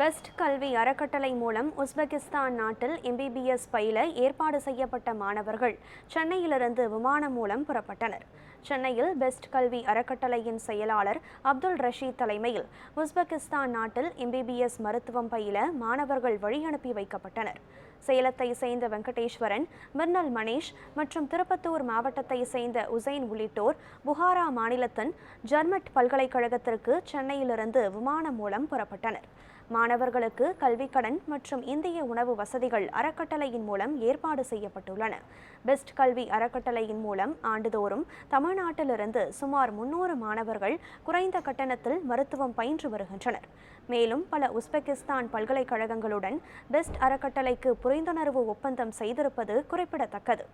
Best கல்வி அறக்கட்டளை மூலம் உஸ்பெகிஸ்தான் நாட்டில் எம்பிபிஎஸ் பயில ஏற்பாடு செய்யப்பட்ட மாணவர்கள் சென்னையிலிருந்து விமானம் மூலம் புறப்பட்டனர். சென்னையில் பெஸ்ட் கல்வி அறக்கட்டளையின் செயலாளர் அப்துல் ரஷீத் தலைமையில் உஸ்பெகிஸ்தான் நாட்டில் எம்பிபிஎஸ் மருத்துவம் பயில மாணவர்கள் வழியனுப்பி வைக்கப்பட்டனர். சேலத்தை சேர்ந்த வெங்கடேஸ்வரன் மிர்னல் மணேஷ் மற்றும் திருப்பத்தூர் மாவட்டத்தை சேர்ந்த உசைன் உள்ளிட்டோர் புகாரா மாநிலத்தின் ஜர்மட் பல்கலைக்கழகத்திற்கு சென்னையிலிருந்து விமானம் மூலம் புறப்பட்டனர். மாணவர்களுக்கு கல்விக்கடன் மற்றும் இந்திய உணவு வசதிகள் அறக்கட்டளையின் மூலம் ஏற்பாடு செய்யப்பட்டுள்ளன. பெஸ்ட் கல்வி அறக்கட்டளையின் மூலம் ஆண்டுதோறும் தமிழ்நாட்டிலிருந்து சுமார் முன்னூறு மாணவர்கள் குறைந்த கட்டணத்தில் மருத்துவம் பயின்று வருகின்றனர். மேலும் பல உஸ்பெகிஸ்தான் பல்கலைக்கழகங்களுடன் பெஸ்ட் அறக்கட்டளைக்கு புரிந்துணர்வு ஒப்பந்தம் செய்திருப்பது குறிப்பிடத்தக்கது.